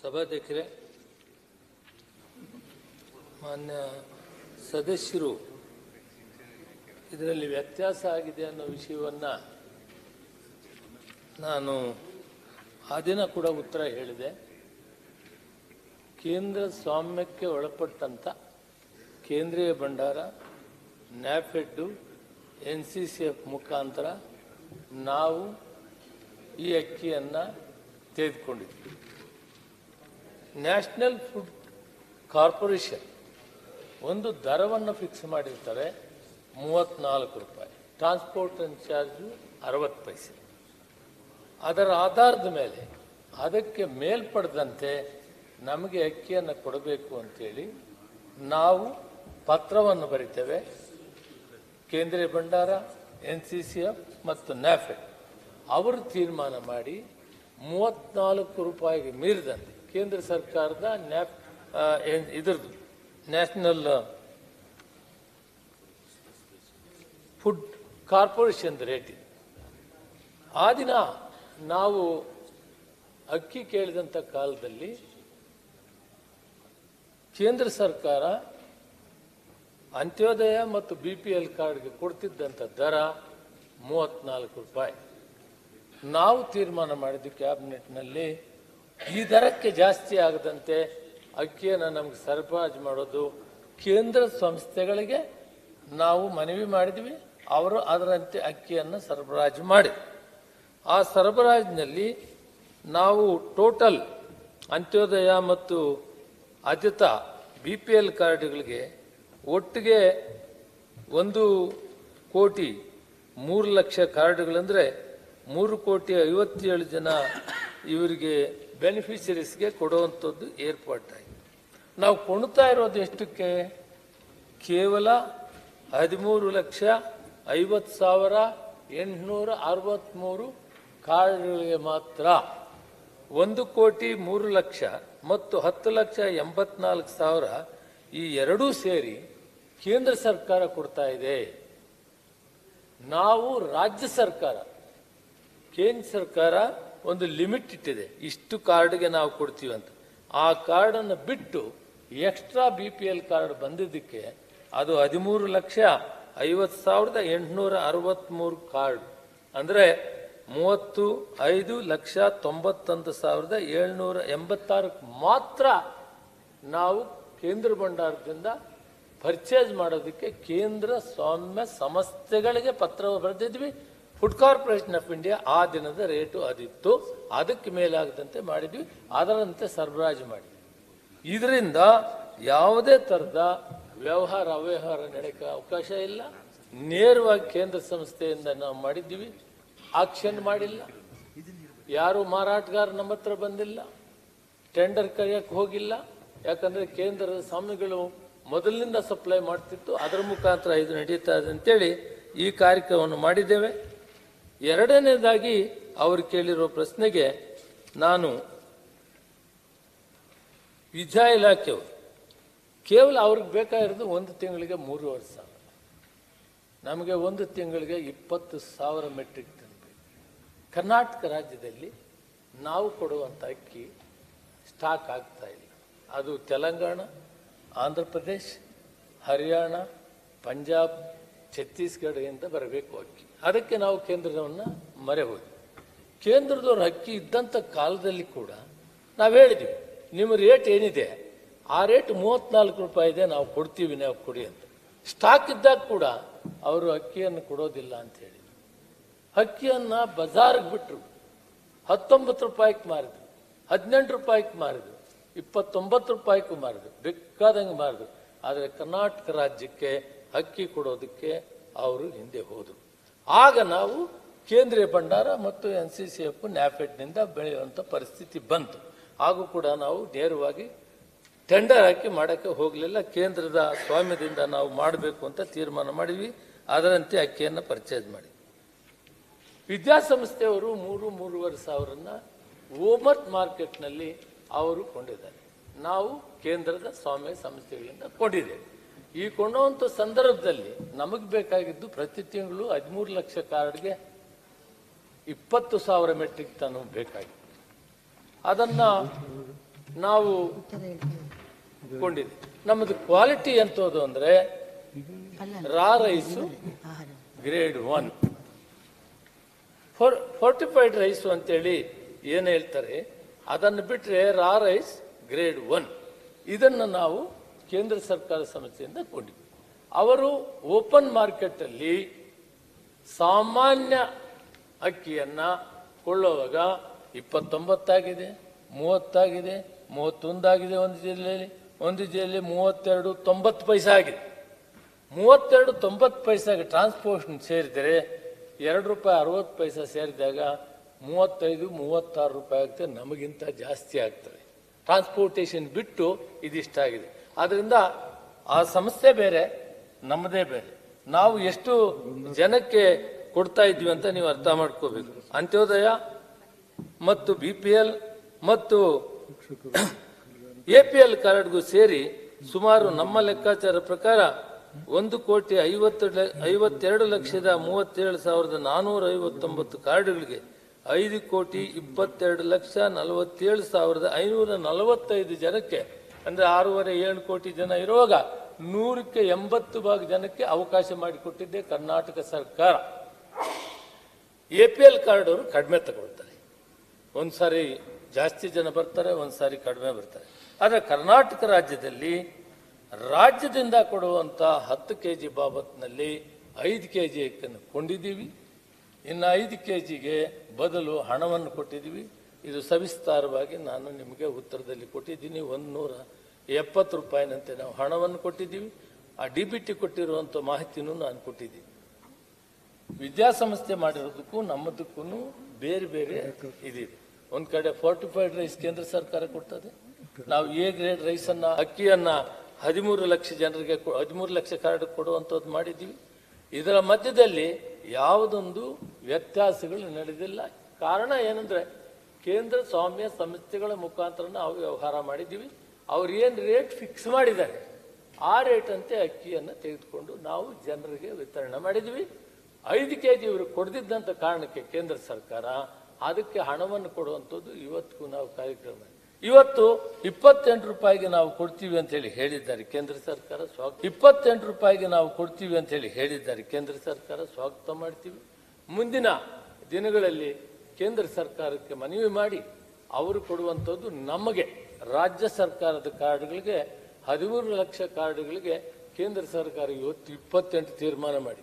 ಸಭಾಧ್ಯಕ್ಷರೇ ಮಾನ್ಯ ಸದಸ್ಯರು, ಇದರಲ್ಲಿ ವ್ಯತ್ಯಾಸ ಆಗಿದೆ ಅನ್ನೋ ವಿಷಯವನ್ನು ನಾನು ಆ ದಿನ ಕೂಡ ಉತ್ತರ ಹೇಳಿದೆ. ಕೇಂದ್ರ ಸ್ವಾಮ್ಯಕ್ಕೆ ಒಳಪಟ್ಟಂಥ Kendriya Bhandar NAFED N C C F ಮುಖಾಂತರ ನಾವು ಈ ಅಕ್ಕಿಯನ್ನು ತೆಗೆದುಕೊಂಡಿದ್ವಿ. ನ್ಯಾಷನಲ್ ಫುಡ್ ಕಾರ್ಪೊರೇಷನ್ ಒಂದು ದರವನ್ನು ಫಿಕ್ಸ್ ಮಾಡಿರ್ತಾರೆ ಮೂವತ್ತ್ನಾಲ್ಕು ರೂಪಾಯಿ. ಟ್ರಾನ್ಸ್ಪೋರ್ಟ್ ಚಾರ್ಜು ಅರವತ್ತು ಪೈಸೆ. ಅದರ ಆಧಾರದ ಮೇಲೆ ಅದಕ್ಕೆ ಮೇಲ್ಪಡೆದಂತೆ ನಮಗೆ ಅಕ್ಕಿಯನ್ನು ಕೊಡಬೇಕು ಅಂತೇಳಿ ನಾವು ಪತ್ರವನ್ನು ಬರಿತೇವೆ. Kendriya Bhandar, N C C F ಮತ್ತು ನ್ಯಾಫೆಡ್. ಅವರು ತೀರ್ಮಾನ ಮಾಡಿ ಮೂವತ್ನಾಲ್ಕು ರೂಪಾಯಿಗೆ ಮೀರಿದಂತೆ ಕೇಂದ್ರ ಸರ್ಕಾರದ ನ್ಯಾಪ್ ಇದ್ರದ್ದು, ನ್ಯಾಷನಲ್ ಫುಡ್ ಕಾರ್ಪೊರೇಷನ್ ರೇಟ್. ಇದೆ ಆ ದಿನ ನಾವು ಅಕ್ಕಿ ಕೇಳಿದಂಥ ಕಾಲದಲ್ಲಿ ಕೇಂದ್ರ ಸರ್ಕಾರ ಅಂತ್ಯೋದಯ ಮತ್ತು ಬಿ ಪಿ ಎಲ್ ಕಾರ್ಡ್ಗೆ ಕೊಡ್ತಿದ್ದಂಥ ದರ ಮೂವತ್ನಾಲ್ಕು ರೂಪಾಯಿ. ನಾವು ತೀರ್ಮಾನ ಮಾಡಿದ್ದು ಕ್ಯಾಬಿನೆಟ್ನಲ್ಲಿ ಈ ದರಕ್ಕೆ ಜಾಸ್ತಿ ಆಗದಂತೆ ಅಕ್ಕಿಯನ್ನು ನಮಗೆ ಸರಬರಾಜು ಮಾಡೋದು ಕೇಂದ್ರ ಸಂಸ್ಥೆಗಳಿಗೆ ನಾವು ಮನವಿ ಮಾಡಿದ್ವಿ. ಅವರು ಅದರಂತೆ ಅಕ್ಕಿಯನ್ನು ಸರಬರಾಜು ಮಾಡಿ. ಆ ಸರಬರಾಜಿನಲ್ಲಿ ನಾವು ಟೋಟಲ್ ಅಂತ್ಯೋದಯ ಮತ್ತು ಆದ್ಯತಾ ಬಿ ಪಿ ಎಲ್ ಕಾರ್ಡ್ಗಳಿಗೆ ಒಟ್ಟಿಗೆ ಒಂದು ಕೋಟಿ ಮೂರು ಲಕ್ಷ ಕಾರ್ಡ್ಗಳಂದರೆ ಮೂರು ಕೋಟಿ ಐವತ್ತೇಳು ಜನ ಇವರಿಗೆ ಬೆನಿಫಿಷರೀಸ್ಗೆ ಕೊಡುವಂಥದ್ದು ಏರ್ಪಾಟಾಗಿದೆ ನಾವು ಕೊಡ್ತಾ ಇರೋದು ಎಷ್ಟಕ್ಕೆ? ಕೇವಲ ಹದಿಮೂರು ಲಕ್ಷ ಐವತ್ತು ಸಾವಿರ ಎಂಟುನೂರ ಅರವತ್ತ್ಮೂರು ಕಾರ್ಡ್ಗಳಿಗೆ ಮಾತ್ರ ಒಂದು ಕೋಟಿ ಮೂರು ಲಕ್ಷ ಮತ್ತು ಹತ್ತು ಲಕ್ಷ ಎಂಬತ್ನಾಲ್ಕು ಸಾವಿರ ಈ ಎರಡೂ ಸೇರಿ ಕೇಂದ್ರ ಸರ್ಕಾರ ಕೊಡ್ತಾ ಇದೆ. ನಾವು ರಾಜ್ಯ ಸರ್ಕಾರ, ಕೇಂದ್ರ ಸರ್ಕಾರ ಒಂದು ಲಿಮಿಟ್ ಇಟ್ಟಿದೆ. ಇಷ್ಟು ಕಾರ್ಡ್ಗೆ ನಾವು ಕೊಡ್ತೀವಿ ಅಂತ. ಆ ಕಾರ್ಡನ್ನು ಬಿಟ್ಟು extra B P L card ಬಂದಿದ್ದಕ್ಕೆ ಅದು ಹದಿಮೂರು ಲಕ್ಷ ಐವತ್ತು ಸಾವಿರದ ಎಂಟುನೂರ ಅರವತ್ತ್ಮೂರು ಕಾರ್ಡ್. ಅಂದರೆ ಮೂವತ್ತು ಐದು ಲಕ್ಷ ತೊಂಬತ್ತೊಂದು ಸಾವಿರದ ಏಳ್ನೂರ ಎಂಬತ್ತಾರಕ್ಕೆ ಮಾತ್ರ ನಾವು ಕೇಂದ್ರ ಭಂಡಾರದಿಂದ ಪರ್ಚೇಸ್ ಮಾಡೋದಕ್ಕೆ ಕೇಂದ್ರ ಸ್ವಾಮ್ಯ ಸಂಸ್ಥೆಗಳಿಗೆ ಪತ್ರ ಬರೆದಿದ್ವಿ. ಫುಡ್ ಕಾರ್ಪೊರೇಷನ್ ಆಫ್ ಇಂಡಿಯಾ ಆ ದಿನದ ರೇಟು ಅದಿತ್ತು. ಅದಕ್ಕೆ ಮೇಲಾಗದಂತೆ ಮಾಡಿದ್ವಿ. ಅದರಂತೆ ಸರಬರಾಜು ಮಾಡಿದ್ವಿ. ಇದರಿಂದ ಯಾವುದೇ ಥರದ ವ್ಯವಹಾರ, ಅವ್ಯವಹಾರ ನಡೆಯಕ್ಕೆ ಅವಕಾಶ ಇಲ್ಲ. ನೇರವಾಗಿ ಕೇಂದ್ರ ಸಂಸ್ಥೆಯಿಂದ ನಾವು ಮಾಡಿದ್ದೀವಿ. ಆಕ್ಷನ್ ಮಾಡಿಲ್ಲ. ಯಾರು ಮಾರಾಟಗಾರ ನಮ್ಮ ಹತ್ರ ಬಂದಿಲ್ಲ. ಟೆಂಡರ್ ಕರೆಯಕ್ಕೆ ಹೋಗಿಲ್ಲ. ಯಾಕಂದ್ರೆ ಕೇಂದ್ರದ ಸ್ವಾಮಿಗಳು ಮೊದಲಿನಿಂದ ಸಪ್ಲೈ ಮಾಡ್ತಿತ್ತು. ಅದರ ಮುಖಾಂತರ ಇದು ನಡೀತಾ ಇದೆ ಅಂತೇಳಿ ಈ ಕಾರ್ಯಕ್ರಮವನ್ನು ಮಾಡಿದ್ದೇವೆ. ಎರಡನೇದಾಗಿ ಅವರು ಕೇಳಿರೋ ಪ್ರಶ್ನೆಗೆ ನಾನು ವಿದ್ಯಾ ಇಲಾಖೆಯವರು. ಕೇವಲ ಅವ್ರಿಗೆ ಬೇಕಾಗಿರೋದು ಒಂದು ತಿಂಗಳಿಗೆ ಮೂರುವರೆ ಸಾವಿರ. ನಮಗೆ ಒಂದು ತಿಂಗಳಿಗೆ ಇಪ್ಪತ್ತು ಸಾವಿರ ಮೆಟ್ರಿಕ್ ಟನ್ ಬೇಕು. ಕರ್ನಾಟಕ ರಾಜ್ಯದಲ್ಲಿ ನಾವು ಕೊಡುವಂಥ ಅಕ್ಕಿ ಸ್ಟಾಕ್ ಆಗ್ತಾ ಇಲ್ಲ. ಅದು ತೆಲಂಗಾಣ, ಆಂಧ್ರ ಪ್ರದೇಶ್, ಹರಿಯಾಣ, ಪಂಜಾಬ್ ಛತ್ತೀಸ್ಗಢದಿಂದ ಬರಬೇಕು ಅಕ್ಕಿ. ಅದಕ್ಕೆ ನಾವು ಕೇಂದ್ರದವನ್ನ ಮರೆ ಹೋದ್ವಿ. ಕೇಂದ್ರದವ್ರ ಅಕ್ಕಿ ಇದ್ದಂಥ ಕಾಲದಲ್ಲಿ ಕೂಡ ನಾವು ಹೇಳಿದ್ವಿ ನಿಮ್ಮ ರೇಟ್ ಏನಿದೆ? ಆ ರೇಟ್ ಮೂವತ್ನಾಲ್ಕು ರೂಪಾಯಿ ಇದೆ, ನಾವು ಕೊಡ್ತೀವಿ, ನಾವು ಕೊಡಿ ಅಂತ. ಸ್ಟಾಕ್ ಇದ್ದಾಗ ಕೂಡ ಅವರು ಅಕ್ಕಿಯನ್ನು ಕೊಡೋದಿಲ್ಲ ಅಂತ ಹೇಳಿದ್ರು. ಅಕ್ಕಿಯನ್ನು ಬಜಾರ್ಗೆ ಬಿಟ್ಟರು ಹತ್ತೊಂಬತ್ತು ರೂಪಾಯಿಗೆ ಮಾರಿದ್ರು, ಹದಿನೆಂಟು ರೂಪಾಯಿಗೆ ಮಾರಿದ್ರು, ಇಪ್ಪತ್ತೊಂಬತ್ತು ರೂಪಾಯಿಗೂ ಮಾರಿದ್ರು, ಬೇಕಾದಂಗೆ ಮಾರಿದ್ರು. ಆದರೆ ಕರ್ನಾಟಕ ರಾಜ್ಯಕ್ಕೆ ಅಕ್ಕಿ ಕೊಡೋದಕ್ಕೆ ಅವರು ಹಿಂದೆ ಹೋದರು. ಆಗ ನಾವು ಕೇಂದ್ರೀಯ ಭಂಡಾರ ಮತ್ತು ಎನ್ ಸಿ ಸಿ ಎಫ್ ನ್ಯಾಫೆಡ್ನಿಂದ ಬೆಳೆಯುವಂಥ ಪರಿಸ್ಥಿತಿ ಬಂತು. ಹಾಗೂ ಕೂಡ ನಾವು ನೇರವಾಗಿ ಟೆಂಡರ್ ಹಾಕಿ ಮಾಡೋಕ್ಕೆ ಹೋಗಲಿಲ್ಲ. ಕೇಂದ್ರದ ಸ್ವಾಮ್ಯದಿಂದ ನಾವು ಮಾಡಬೇಕು ಅಂತ ತೀರ್ಮಾನ ಮಾಡಿದ್ವಿ. ಅದರಂತೆ ಅಕ್ಕಿಯನ್ನು ಪರ್ಚೇಸ್ ಮಾಡಿ ವಿದ್ಯಾಸಂಸ್ಥೆಯವರು ಮೂರು ಮೂರುವರೆ ಸಾವಿರನ ಓಮತ್ ಮಾರ್ಕೆಟ್ನಲ್ಲಿ ಅವರು ಕೊಂಡಿದ್ದಾರೆ. ನಾವು ಕೇಂದ್ರದ ಸ್ವಾಮ್ಯ ಸಂಸ್ಥೆಗಳಿಂದ ಕೊಂಡಿದ್ದೇವೆ. ಈ ಕೊಂಡುವಂಥ ಸಂದರ್ಭದಲ್ಲಿ ನಮಗೆ ಬೇಕಾಗಿದ್ದು ಪ್ರತಿ ತಿಂಗಳು ಹದಿಮೂರು ಲಕ್ಷ ಕಾರ್ಡ್ಗೆ ಇಪ್ಪತ್ತು ಸಾವಿರ ಮೆಟ್ರಿಕ್ ಟನ್ ಬೇಕಾಗಿತ್ತು. ಅದನ್ನು ನಾವು ಕೊಂಡಿದ್ವಿ ನಮ್ಮದು ಕ್ವಾಲಿಟಿ ಎಂತದ್ದು ಅಂದರೆ raw rice grade one. Four, fortified rice ಅಂತೇಳಿ ಏನು ಹೇಳ್ತಾರೆ, ಅದನ್ನು ಬಿಟ್ಟರೆ ರಾ ರೈಸ್ ಗ್ರೇಡ್ ಒನ್. ಇದನ್ನು ನಾವು ಕೇಂದ್ರ ಸರ್ಕಾರ ಸಮಸ್ಯೆಯಿಂದ ಕೊಂಡಿವಿ ಅವರು ಓಪನ್ ಮಾರ್ಕೆಟಲ್ಲಿ ಸಾಮಾನ್ಯ ಅಕ್ಕಿಯನ್ನು ಕೊಳ್ಳುವಾಗ ಇಪ್ಪತ್ತೊಂಬತ್ತಾಗಿದೆ, ಮೂವತ್ತಾಗಿದೆ, ಮೂವತ್ತೊಂದಾಗಿದೆ ಒಂದು ಜಿಲ್ಲೆಯಲ್ಲಿ ಒಂದು ಜಿಲ್ಲೆಯಲ್ಲಿ ಮೂವತ್ತೆರಡು ತೊಂಬತ್ತು ಪೈಸೆ ಆಗಿದೆ. ಮೂವತ್ತೆರಡು ತೊಂಬತ್ತು ಪೈಸೆಗೆ ಟ್ರಾನ್ಸ್ಪೋರ್ಟೇಷನ್ ಸೇರಿದರೆ ಎರಡು ರೂಪಾಯಿ ಅರವತ್ತು ಪೈಸೆ ಸೇರಿದಾಗ ಮೂವತ್ತೈದು, ಮೂವತ್ತಾರು ರೂಪಾಯಿ ಆಗ್ತದೆ, ನಮಗಿಂತ ಜಾಸ್ತಿ ಆಗ್ತದೆ. ಟ್ರಾನ್ಸ್ಪೋರ್ಟೇಷನ್ ಬಿಟ್ಟು ಇದಿಷ್ಟಾಗಿದೆ. ಆದ್ದರಿಂದ ಆ ಸಮಸ್ಯೆ ಬೇರೆ, ನಮ್ಮದೇ ಬೇರೆ. ನಾವು ಎಷ್ಟು ಜನಕ್ಕೆ ಕೊಡ್ತಾ ಇದ್ವಿ ಅಂತ ನೀವು ಅರ್ಥ ಮಾಡ್ಕೋಬೇಕು. ಅಂತ್ಯೋದಯ ಮತ್ತು ಬಿ ಪಿ ಎಲ್ ಮತ್ತು ಎ ಪಿ ಎಲ್ ಕಾರ್ಡ್ಗೂ ಸೇರಿ ಸುಮಾರು ನಮ್ಮ ಲೆಕ್ಕಾಚಾರ ಪ್ರಕಾರ ಒಂದು ಕೋಟಿ ಐವತ್ತು ಐವತ್ತೆರಡು ಲಕ್ಷದ ಮೂವತ್ತೇಳು ಸಾವಿರದ ನಾನೂರ ಐವತ್ತೊಂಬತ್ತು ಕಾರ್ಡ್ಗಳಿಗೆ ಐದು ಕೋಟಿ ಇಪ್ಪತ್ತೆರಡು ಲಕ್ಷ ನಲವತ್ತೇಳು ಸಾವಿರದ ಐನೂರ ನಲವತ್ತೈದು ಜನಕ್ಕೆ ಅಂದ್ರೆ ಆರೂವರೆ ಏಳು ಕೋಟಿ ಜನ ಇರುವಾಗ ನೂರಕ್ಕೆ ಎಂಬತ್ತು ಭಾಗ ಜನಕ್ಕೆ ಅವಕಾಶ ಮಾಡಿಕೊಟ್ಟಿದ್ದೆ ಕರ್ನಾಟಕ ಸರ್ಕಾರ. ಎ ಪಿ ಎಲ್ ಕಾರ್ಡ್ ಅವರು ಕಡಿಮೆ ತಗೊಳ್ತಾರೆ. ಒಂದ್ಸಾರಿ ಜಾಸ್ತಿ ಜನ ಬರ್ತಾರೆ, ಒಂದ್ಸಾರಿ ಕಡಿಮೆ ಬರ್ತಾರೆ. ಆದರೆ ಕರ್ನಾಟಕ ರಾಜ್ಯದಲ್ಲಿ ರಾಜ್ಯದಿಂದ ಕೊಡುವಂಥ ಹತ್ತು ಕೆ ಜಿ ಬಾಬತ್ನಲ್ಲಿ ಐದು ಕೆ ಜಿ ಕೊಂಡಿದ್ದೀವಿ. ಇನ್ನು ಐದು ಕೆ ಜಿಗೆ ಬದಲು ಹಣವನ್ನು ಕೊಟ್ಟಿದ್ದೀವಿ. ಇದು ಸವಿಸ್ತಾರವಾಗಿ ನಾನು ನಿಮಗೆ ಉತ್ತರದಲ್ಲಿ ಕೊಟ್ಟಿದ್ದೀನಿ. ಒಂದು ನೂರ ಎಪ್ಪತ್ತು ರೂಪಾಯಿನಂತೆ ನಾವು ಹಣವನ್ನು ಕೊಟ್ಟಿದ್ದೀವಿ. ಆ ಡಿ ಬಿ ಟಿ ಕೊಟ್ಟಿರುವಂಥ ಮಾಹಿತಿನೂ ನಾನು ಕೊಟ್ಟಿದ್ದೀನಿ. ವಿದ್ಯಾಸಂಸ್ಥೆ ಮಾಡಿರೋದಕ್ಕೂ ನಮ್ಮದಕ್ಕೂ ಬೇರೆ ಬೇರೆ ಇದಿದೆ. ಒಂದು ಕಡೆ ಫೋರ್ಟಿಫೈಡ್ ರೈಸ್ ಕೇಂದ್ರ ಸರ್ಕಾರ ಕೊಡ್ತದೆ. ನಾವು ಎ ಗ್ರೇಡ್ ರೈಸನ್ನು ಅಕ್ಕಿಯನ್ನು ಹದಿಮೂರು ಲಕ್ಷ ಜನರಿಗೆ ಹದಿಮೂರು ಲಕ್ಷ ಕಾರ್ಡ್ ಕೊಡುವಂಥದ್ದು ಮಾಡಿದ್ದೀವಿ. ಇದರ ಮಧ್ಯದಲ್ಲಿ ಯಾವುದೊಂದು ವ್ಯತ್ಯಾಸಗಳು ನಡೆದಿಲ್ಲ. ಕಾರಣ ಏನಂದ್ರೆ ಕೇಂದ್ರ ಸ್ವಾಮ್ಯ ಸಂಸ್ಥೆಗಳ ಮುಖಾಂತರ ನಾವು ವ್ಯವಹಾರ ಮಾಡಿದ್ದೀವಿ. ಅವ್ರು ಏನು ರೇಟ್ ಫಿಕ್ಸ್ ಮಾಡಿದ್ದಾರೆ, ಆ ರೇಟ್ ಅಂತೆ ಅಕ್ಕಿಯನ್ನು ತೆಗೆದುಕೊಂಡು ನಾವು ಜನರಿಗೆ ವಿತರಣೆ ಮಾಡಿದ್ವಿ ಐದು ಕೆ ಜಿ ಇವರು ಕೊಡದಿದ್ದಂಥ ಕಾರಣಕ್ಕೆ ಕೇಂದ್ರ ಸರ್ಕಾರ ಅದಕ್ಕೆ ಹಣವನ್ನು ಕೊಡುವಂಥದ್ದು ಇವತ್ತಿಗೂ ನಾವು ಕಾರ್ಯಕ್ರಮ. ಇವತ್ತು ಇಪ್ಪತ್ತೆಂಟು ರೂಪಾಯಿಗೆ ನಾವು ಕೊಡ್ತೀವಿ ಅಂತ ಹೇಳಿ ಹೇಳಿದ್ದಾರೆ ಕೇಂದ್ರ ಸರ್ಕಾರ, ಸ್ವಾಗತ. ಇಪ್ಪತ್ತೆಂಟು ರೂಪಾಯಿಗೆ ನಾವು ಕೊಡ್ತೀವಿ ಅಂತ ಹೇಳಿ ಹೇಳಿದ್ದಾರೆ ಕೇಂದ್ರ ಸರ್ಕಾರ, ಸ್ವಾಗತ ಮಾಡ್ತೀವಿ. ಮುಂದಿನ ದಿನಗಳಲ್ಲಿ ಕೇಂದ್ರ ಸರ್ಕಾರಕ್ಕೆ ಮನವಿ ಮಾಡಿ ಅವರು ಕೊಡುವಂಥದ್ದು ನಮಗೆ, ರಾಜ್ಯ ಸರ್ಕಾರದ ಕಾರ್ಡ್ಗಳಿಗೆ, ಹದಿಮೂರು ಲಕ್ಷ ಕಾರ್ಡ್ಗಳಿಗೆ ಕೇಂದ್ರ ಸರ್ಕಾರ ಇವತ್ತು ಇಪ್ಪತ್ತೆಂಟು ತೀರ್ಮಾನ ಮಾಡಿ.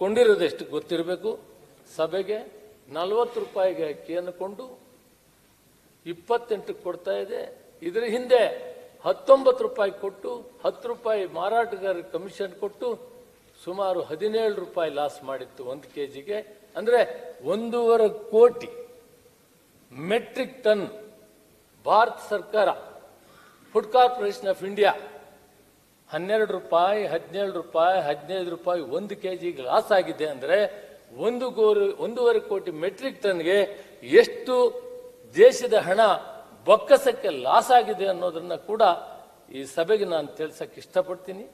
ಕೊಂಡಿರೋದೆಷ್ಟು ಗೊತ್ತಿರಬೇಕು? ಸಭೆಗೆ ನಲವತ್ತು ರೂಪಾಯಿಗೆ ಅಕ್ಕಿಯನ್ನು ಕೊಂಡು ಇಪ್ಪತ್ತೆಂಟು ಕೊಡ್ತಾ ಇದೆ. ಇದರ ಹಿಂದೆ ಹತ್ತೊಂಬತ್ತು ರೂಪಾಯಿ ಕೊಟ್ಟು, ಹತ್ತು ರೂಪಾಯಿ ಮಾರಾಟಗಾರರಿಗೆ ಕಮಿಷನ್ ಕೊಟ್ಟು ಸುಮಾರು ಹದಿನೇಳು ರೂಪಾಯಿ ಲಾಸ್ ಮಾಡಿತ್ತು ಒಂದು ಕೆ ಜಿಗೆ ಅಂದರೆ ಒಂದೂವರೆ ಕೋಟಿ ಮೆಟ್ರಿಕ್ ಟನ್ ಭಾರತ ಸರ್ಕಾರ, ಫುಡ್ ಕಾರ್ಪೊರೇಷನ್ ಆಫ್ ಇಂಡಿಯಾ, ಹನ್ನೆರಡು ರೂಪಾಯಿ, ಹದಿನೇಳು ರೂಪಾಯಿ, ಹದಿನೈದು ರೂಪಾಯಿ ಒಂದು ಕೆ ಜಿ ಲಾಸ್ ಆಗಿದೆ ಅಂದರೆ ಒಂದು ಕೋರು, ಒಂದೂವರೆ ಕೋಟಿ ಮೆಟ್ರಿಕ್ ಟನ್ಗೆ ಎಷ್ಟು ದೇಶದ ಹಣ ಬೊಕ್ಕಸಕ್ಕೆ ಲಾಸ್ ಆಗಿದೆ ಅನ್ನೋದನ್ನು ಕೂಡ ಈ ಸಭೆಗೆ ನಾನು ತಿಳಿಸಕ್ಕೆ ಇಷ್ಟಪಡ್ತೀನಿ.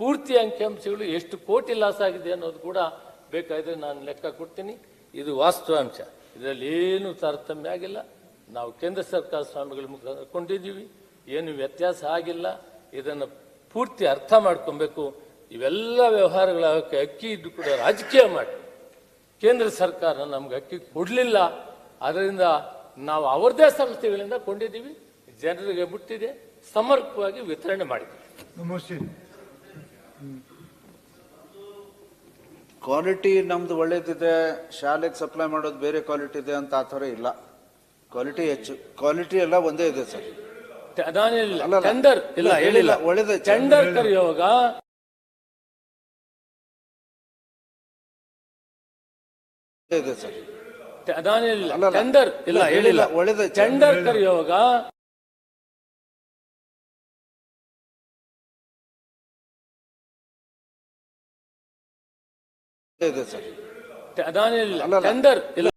ಪೂರ್ತಿ ಅಂಕಿಅಂಶಗಳು ಎಷ್ಟು ಕೋಟಿ ಲಾಸ್ ಆಗಿದೆ ಅನ್ನೋದು ಕೂಡ ಬೇಕಾದ್ರೆ ನಾನು ಲೆಕ್ಕ ಕೊಡ್ತೀನಿ. ಇದು ವಾಸ್ತವಾಂಶ. ಇದರಲ್ಲಿ ಏನು ತಾರತಮ್ಯ ಆಗಿಲ್ಲ. ನಾವು ಕೇಂದ್ರ ಸರ್ಕಾರ ಸ್ವಾಮಿಗಳ ಮುಖ ಕೊಂಡಿದ್ದೀವಿ. ಏನು ವ್ಯತ್ಯಾಸ ಆಗಿಲ್ಲ. ಇದನ್ನು ಪೂರ್ತಿ ಅರ್ಥ ಮಾಡ್ಕೊಬೇಕು. ಇವೆಲ್ಲ ವ್ಯವಹಾರಗಳ ಅಕ್ಕಿ ಇದ್ದು ಕೂಡ ರಾಜಕೀಯ ಮಾಡಿ. ಕೇಂದ್ರ ಸರ್ಕಾರ ನಮ್ಗೆ ಅಕ್ಕಿ ಕೊಡಲಿಲ್ಲ. ಅದರಿಂದ ನಾವು ಅವರದೇ ಸಂಸ್ಥೆಗಳಿಂದ ಕೊಂಡಿದ್ದೀವಿ. ಜನರಿಗೆ ಮುಟ್ಟಿದೆ. ಸಮರ್ಪಕವಾಗಿ ವಿತರಣೆ ಮಾಡಿದ್ದೀವಿ. ಕ್ವಾಲಿಟಿ ನಮ್ದು ಒಳ್ಳೇದಿದೆ ಶಾಲೆಗೆ ಸಪ್ಲೈ ಮಾಡೋದು ಬೇರೆ ಕ್ವಾಲಿಟಿ ಇದೆ ಅಂತ ಆ ಥರ ಇಲ್ಲ. ಕ್ವಾಲಿಟಿ ಹೆಚ್ಚು ಕ್ವಾಲಿಟಿ ಎಲ್ಲ ಒಂದೇ ಇದೆ ಸರ್. ಅದಾನಿಲ್ಲ. ಟೆಂಡರ್ ಇಲ್ಲ ಹೇಳಿಲ್ಲ. ಒಳ್ಳೇದು ಟೆಂಡರ್ ಕರೆಯುವಾಗ ಇದೆ ಸರ್. ಅದಾನಿಲ್ಲ. ಟೆಂಡರ್ ಇಲ್ಲ ಇಲ್ಲ, ಹೇಳಿಲ್ಲ. ಒಳ್ಳೇದೇ. ಟೆಂಡರ್ ಕರೆಯುವಾಗ ಒಂದೇ ಇದೆ ಸರ್ ಅದಾನಿಲ್ಲ